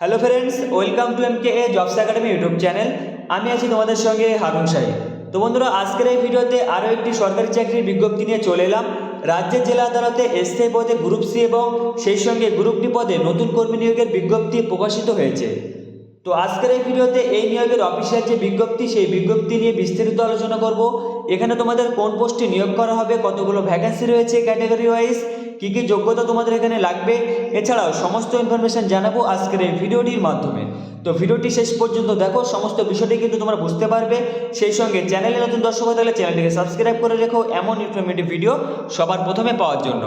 Hello friends welcome to M K A jobs academy YouTube channel আমি আছি তোমাদের সঙ্গে হারুন শাহী তো বন্ধুরা, আজকের এই ভিডিওতে আরও একটি সরকারি চাকরির বিজ্ঞপ্তি নিয়ে চলে এলাম। রাজ্যের জেলা আদালতে এসআই পদে গ্রুপ সি এবং সেই সঙ্গে গ্রুপ ডি পদে নতুন কর্মী নিয়োগের বিজ্ঞপ্তি প্রকাশিত হয়েছে। তো আজকের এই ভিডিওতে এই নিয়োগের অফিসিয়াল যে বিজ্ঞপ্তি, সেই বিজ্ঞপ্তি নিয়ে বিস্তারিত আলোচনা করব। এখানে তোমাদের কোন পোস্টে নিয়োগ করা হবে, কতগুলো ভ্যাকেন্সি রয়েছে ক্যাটাগরি ওয়াইজ কী কী যোগ্যতা তোমাদের এখানে লাগবে? এছাড়াও সমস্ত ইনফরমেশন জানাব আজকের এই ভিডিওটির মাধ্যমে। তো ভিডিওটি শেষ পর্যন্ত দেখো, সমস্ত বিষয়টি কিন্তু তোমরা বুঝতে পারবে। সেই সঙ্গে চ্যানেলে নতুন দর্শক হয়ে থাকলে চ্যানেলটিকে সাবস্ক্রাইব করে রেখো, এমন ইনফরমেটিভ ভিডিও সবার প্রথমে পাওয়ার জন্য।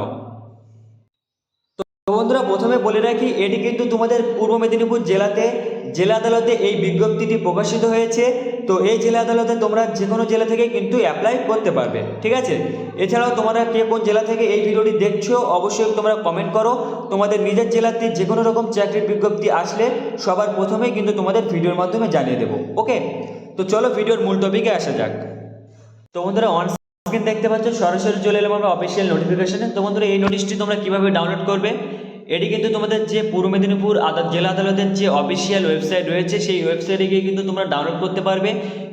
তো বন্ধুরা, প্রথমে বলে রাখি, এটি কিন্তু তোমাদের পূর্ব মেদিনীপুর জেলাতে জেলা আদালতে এই বিজ্ঞপ্তিটি প্রকাশিত হয়েছে, তো এই জেলা আদালতে তোমরা যে কোনো জেলা থেকে কিন্তু অ্যাপ্লাই করতে পারবে, ঠিক আছে? এছাড়াও তোমরা কে কোন জেলা থেকে এই ভিডিওটি দেখছ, অবশ্যই তোমরা কমেন্ট করো। তোমাদের নিজের জেলাতে যে কোনো রকম চাকরির বিজ্ঞপ্তি আসলে সবার প্রথমে কিন্তু তোমাদের ভিডিওর মাধ্যমে জানিয়ে দেবো ওকে তো চলো ভিডিওর মূল টপিকে আসা যাক। তো বন্ধুরা অন স্ক্রিন দেখতে পাচ্ছ, সরাসরি চলে এলাম আমরা অফিসিয়াল নোটিফিকেশনে তো বন্ধুরা, এই নোটিশটি তোমরা কীভাবে ডাউনলোড করবে? এটি কিন্তু তোমাদের যে পূর্ব মেদিনীপুর জেলা আদালতের যে অফিসিয়াল ওয়েবসাইট রয়েছে, সেই ওয়েবসাইটে গিয়ে কিন্তু তোমরা ডাউনলোড করতে পারবে।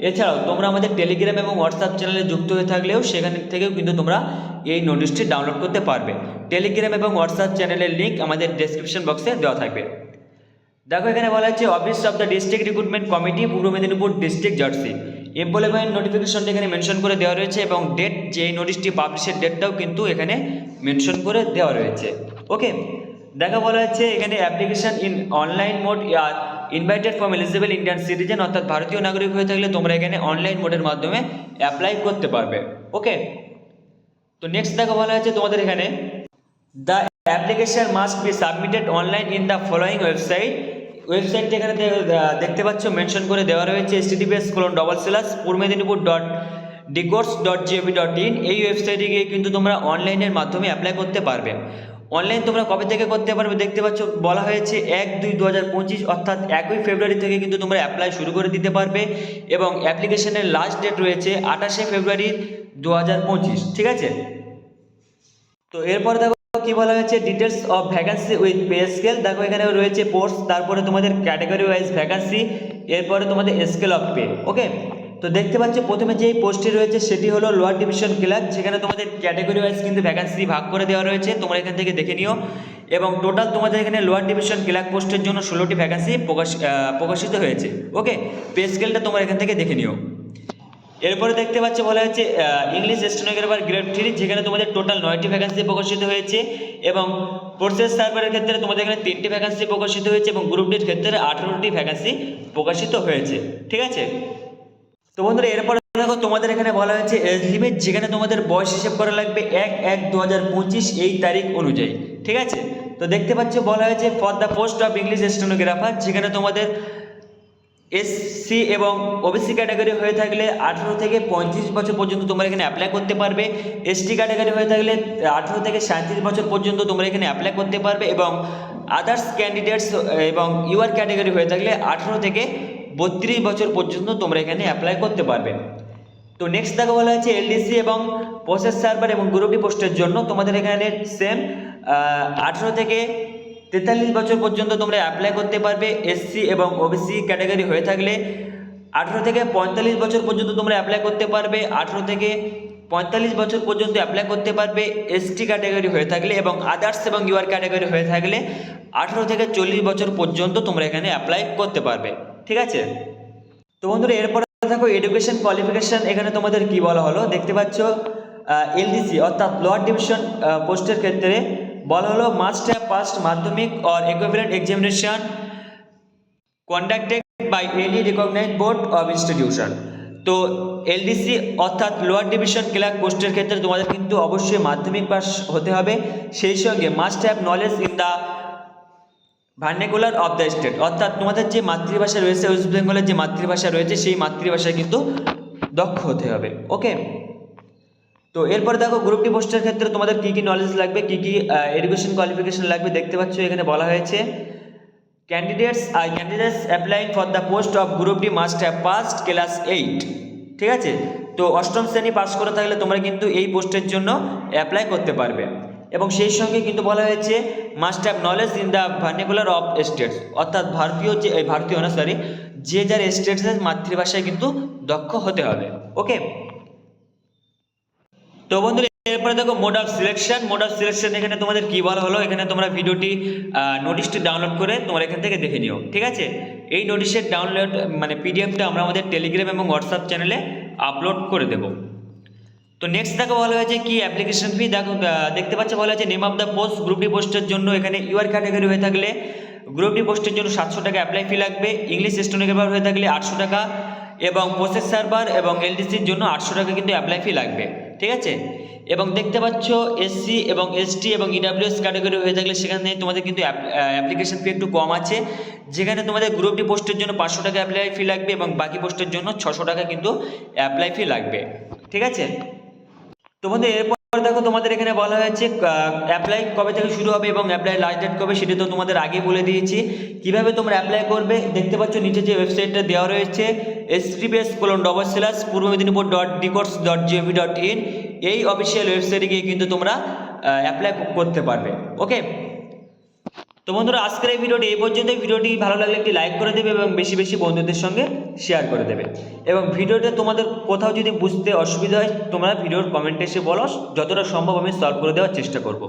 এছাড়াও তোমরা আমাদের টেলিগ্রাম এবং হোয়াটসঅ্যাপ চ্যানেলে যুক্ত হয়ে থাকলেও সেখান থেকেও কিন্তু তোমরা এই নোটিশটি ডাউনলোড করতে পারবে। টেলিগ্রাম এবং হোয়াটসঅ্যাপ চ্যানেলের লিঙ্ক আমাদের ডেসক্রিপশন বক্সে দেওয়া থাকবে। দেখো, এখানে বলা হচ্ছে office of the district recruitment committee Purba Medinipur district jersey employment নোটিফিকেশনটা এখানে মেনশন করে দেওয়া রয়েছে এবং ডেট যে নোটিশটি পাবলিশের ডেটটাও কিন্তু এখানে মেনশন করে দেওয়া রয়েছে। ওকে দেখা বলা হচ্ছে এখানে application in online mode are invited from eligible Indian citizen অর্থাৎ ভারতীয় নাগরিক হয়ে থাকলে তোমরা এখানে অনলাইন মোডের মাধ্যমে অ্যাপ্লাই করতে পারবে। ওকে তো নেক্সট দেখা বলা হচ্ছে তোমাদের এখানে the application must be submitted online in the following website ওয়েবসাইটটি এখানে দেখতে পাচ্ছ মেনশন করে দেওয়া রয়েছে S TDPS colon double slash Purba Medinipur dot dcourse dot GOV dot in এই ওয়েবসাইটে গিয়ে কিন্তু তোমরা অনলাইনের মাধ্যমে অ্যাপ্লাই করতে পারবে। অনলাইন তোমরা কবে থেকে করতে পারবে দেখতে পাচ্ছ, বলা হয়েছে এক দুই দু হাজার পঁচিশ, অর্থাৎ একই ফেব্রুয়ারি থেকে কিন্তু তোমরা অ্যাপ্লাই শুরু করে দিতে পারবে এবং অ্যাপ্লিকেশনের লাস্ট ডেট রয়েছে আঠাশে ফেব্রুয়ারি দু হাজার পঁচিশ, ঠিক আছে? তো এরপরে দেখো কি বলা হয়েছে details of vacancy with pay scale দেখো এখানে রয়েছে পোস্ট তারপরে তোমাদের ক্যাটাগরি ওয়াইজ ভ্যাকান্সি এরপরে তোমাদের স্কেল অফ পে ওকে তো দেখতে পাচ্ছ প্রথমে যেই পোস্টটি রয়েছে সেটি হলো লোয়ার ডিভিশন ক্লার্ক যেখানে তোমাদের ক্যাটাগরি ওয়াইজ কিন্তু ভ্যাকান্সি ভাগ করে দেওয়া রয়েছে। তোমরা এখান থেকে দেখে নিও। এবং টোটাল তোমাদের এখানে লোয়ার ডিভিশন ক্লার্ক পোস্টের জন্য ষোলোটি ভ্যাকান্সি প্রকাশ প্রকাশিত হয়েছে। ওকে পে স্কেলটা তোমরা এখান থেকে দেখে নিও। এরপরে দেখতে পাচ্ছ বলা হয়েছে ইংলিশ স্টেনোগ্রাফার গ্রেড থ্রি যেখানে তোমাদের টোটাল নয়টি ভ্যাকান্সি প্রকাশিত হয়েছে এবং প্রসেস সার্ভারের ক্ষেত্রে তোমাদের এখানে তিনটি ভ্যাকান্সি প্রকাশিত হয়েছে এবং গ্রুপ ডির ক্ষেত্রে আঠারোটি ভ্যাকান্সি প্রকাশিত হয়েছে। ঠিক আছে? তো বন্ধুরা, এরপরে দেখো তোমাদের এখানে বলা হয়েছে এজ লিমিট যেখানে তোমাদের বয়স হিসেব করা লাগবে এক এক দু এই তারিখ অনুযায়ী, ঠিক আছে? তো দেখতে পাচ্ছ, বলা হয়েছে for the post of English stenographer যেখানে তোমাদের এসসি এবং ওবিসি ক্যাটাগরি হয়ে থাকলে আঠেরো থেকে পঁয়ত্রিশ বছর পর্যন্ত তোমরা এখানে অ্যাপ্লাই করতে পারবে। এসটি ক্যাটাগরি হয়ে থাকলে আঠেরো থেকে সাঁত্রিশ বছর পর্যন্ত তোমরা এখানে অ্যাপ্লাই করতে পারবে এবং আদার্স ক্যান্ডিডেটস এবং ইউআর ক্যাটাগরি হয়ে থাকলে আঠেরো থেকে বত্রিশ বছর পর্যন্ত তোমরা এখানে অ্যাপ্লাই করতে পারবে। তো নেক্সট দেখা বলা হচ্ছে এলডিসি এবং প্রসেস সার্ভার এবং গ্রুপি পোস্টের জন্য তোমাদের এখানে সেম আঠেরো থেকে তেতাল্লিশ বছর পর্যন্ত তোমরা অ্যাপ্লাই করতে পারবে এসসি এবং ওবিসি ক্যাটাগরি হয়ে থাকলে। আঠেরো থেকে পঁয়তাল্লিশ বছর পর্যন্ত তোমরা অ্যাপ্লাই করতে পারবে। আঠেরো থেকে পঁয়তাল্লিশ বছর পর্যন্ত অ্যাপ্লাই করতে পারবে এসটি ক্যাটাগরি হয়ে থাকলে এবং আদার্স এবং ইউআর ক্যাটাগরি হয়ে থাকলে আঠেরো থেকে চল্লিশ বছর পর্যন্ত তোমরা এখানে অ্যাপ্লাই করতে পারবে। ঠিক আছে? তো বন্ধুরা, এরপরে দেখো এডুকেশন কোয়ালিফিকেশন এখানে তোমাদের কি বলা হলো? দেখতে পাচ্ছ এলডিসি অর্থাৎ লোয়ার ডিভিশন পোস্টের ক্ষেত্রে বলা হলো must have passed Madhyamik or equivalent examination conducted by any recognise board of institution তো এলডিসি অর্থাৎ লোয়ার ডিভিশন ক্লার্ক পোস্টের ক্ষেত্রে তোমাদের কিন্তু অবশ্যই মাধ্যমিক পাস হতে হবে। সেই সঙ্গে must have knowledge in the vernacular of the state অর্থাৎ তোমাদের যে মাতৃভাষা রয়েছে ওয়েস্ট বেঙ্গলের যে মাতৃভাষা রয়েছে, সেই মাতৃভাষায় কিন্তু দক্ষ হতে হবে ওকে তো এরপরে দেখো গ্রুপ ডি পোস্টের ক্ষেত্রে তোমাদের কী কী নলেজ লাগবে, কী কী এডুকেশন কোয়ালিফিকেশন লাগবে, দেখতে পাচ্ছ, এখানে বলা হয়েছে candidates R candidates applying for the post of group D must have passed class eight ঠিক আছে? তো অষ্টম শ্রেণি পাস করে থাকলে তোমরা কিন্তু এই পোস্টের জন্য অ্যাপ্লাই করতে পারবে। এবং সেই সঙ্গে কিন্তু বলা হয়েছে must have knowledge in the vernacular of states অর্থাৎ ভারতীয় যে, এই ভারতীয় না সরি যে যার স্টেটসের মাতৃভাষায় কিন্তু দক্ষ হতে হবে। ওকে তো বন্ধুরা, এরপরে দেখো mode of selection mode of selection এখানে তোমাদের কি বলা হলো? এখানে তোমরা ভিডিওটি নোটিশটি ডাউনলোড করে তোমরা এখান থেকে দেখে নিও। ঠিক আছে? এই নোটিশের ডাউনলোড মানে পিডিএফটা আমরা আমাদের টেলিগ্রাম এবং হোয়াটসঅ্যাপ চ্যানেলে আপলোড করে দেব। তো নেক্সট দেখো বলা হয়েছে কি অ্যাপ্লিকেশন ফি দেখো দেখতে পাচ্ছ বলা হয়েছে name of the post group D পোস্টের জন্য এখানে ইউআর ক্যাটাগরি হয়ে থাকলে গ্রুপ ডি পোস্টের জন্য সাতশো টাকা অ্যাপ্লাই ফি লাগবে ইংলিশ স্টোনোগ্রাফার হয়ে থাকলে আটশো টাকা এবং প্রসেস সার্ভার এবং এলডিসির জন্য আটশো টাকা কিন্তু অ্যাপ্লাই ফি লাগবে, ঠিক আছে? এবং দেখতে পাচ্ছ এসসি এবং এসটি এবং ইডাব্লিউএস ক্যাটাগরি হয়ে থাকলে সেখানে তোমাদের কিন্তু অ্যাপ্লিকেশন ফি একটু কম আছে, যেখানে তোমাদের গ্রুপ ডি পোস্টের জন্য পাঁচশো টাকা অ্যাপ্লাই ফি লাগবে এবং বাকি পোস্টের জন্য ছশো টাকা কিন্তু অ্যাপ্লাই ফি লাগবে, ঠিক আছে? তো বন্ধু এরপর দেখো তোমাদের এখানে বলা হয়েছে অ্যাপ্লাই কবে থেকে শুরু হবে এবং অ্যাপ্লাই লাস্ট ডেট কবে সেটা তো তোমাদের আগে বলে দিয়েছি। কীভাবে তোমরা অ্যাপ্লাই করবে? দেখতে পাচ্ছ নিচে যে ওয়েবসাইটটা দেওয়া রয়েছে S TPS colon double slash Purba Medinipur dot dcourse dot GOV dot in এই অফিসিয়াল ওয়েবসাইটে গিয়ে কিন্তু তোমরা অ্যাপ্লাই করতে পারবে। ওকে তো বন্ধুরা, আজকের এই ভিডিওটি এই পর্যন্ত ভিডিওটি ভালো লাগলে একটি লাইক করে দেবে এবং বেশি বেশি বন্ধুদের সঙ্গে শেয়ার করে দেবে। এবং ভিডিওটা তোমাদের কোথাও যদি বুঝতে অসুবিধা হয়, তোমরা ভিডিওর কমেন্টে এসে বলো। যতটা সম্ভব আমি সলভ করে দেওয়ার চেষ্টা করব।